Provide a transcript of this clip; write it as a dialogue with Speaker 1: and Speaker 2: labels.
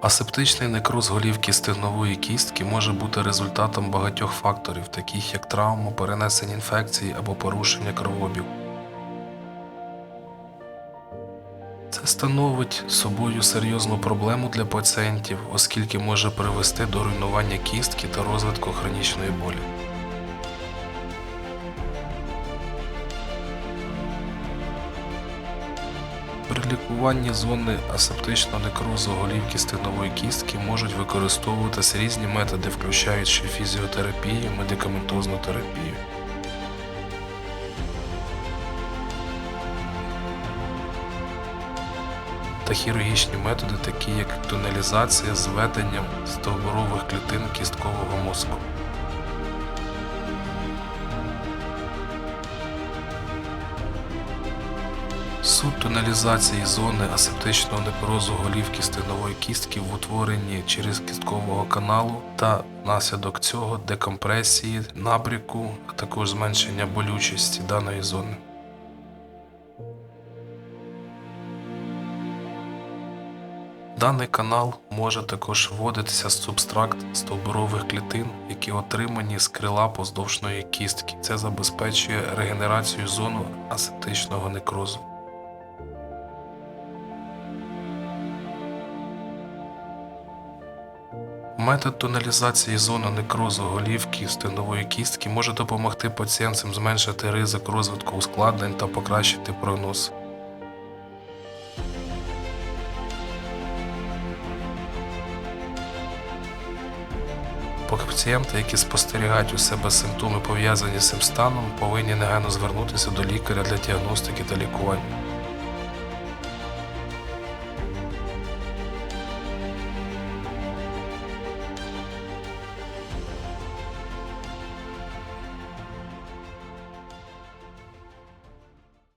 Speaker 1: Асептичний некроз голівки стегнової кістки може бути результатом багатьох факторів, таких як травма, перенесення інфекції або порушення кровообігу. Це становить собою серйозну проблему для пацієнтів, оскільки може привести до руйнування кістки та розвитку хронічної болі. При лікуванні зони асептичного некрозу голівки стегнової кістки можуть використовуватися різні методи, включаючи фізіотерапію, медикаментозну терапію. Та хірургічні методи, такі як тунелізація з введенням стовбурових клітин кісткового мозку. Суть тунелізації зони асептичного некрозу голівки стегнової кістки в утворенні через кісткового каналу та внаслідок цього декомпресії, набріку, а також зменшення болючості даної зони. Даний канал може також вводитися з субстракт стовбурових клітин, які отримані з крила поздовжної кістки. Це забезпечує регенерацію зону асептичного некрозу. Метод тунелізації зони некрозу голівки стегнової кістки може допомогти пацієнтам зменшити ризик розвитку ускладнень та покращити прогноз. Пацієнти, які спостерігають у себе симптоми пов'язані з цим станом, повинні негайно звернутися до лікаря для діагностики та лікування.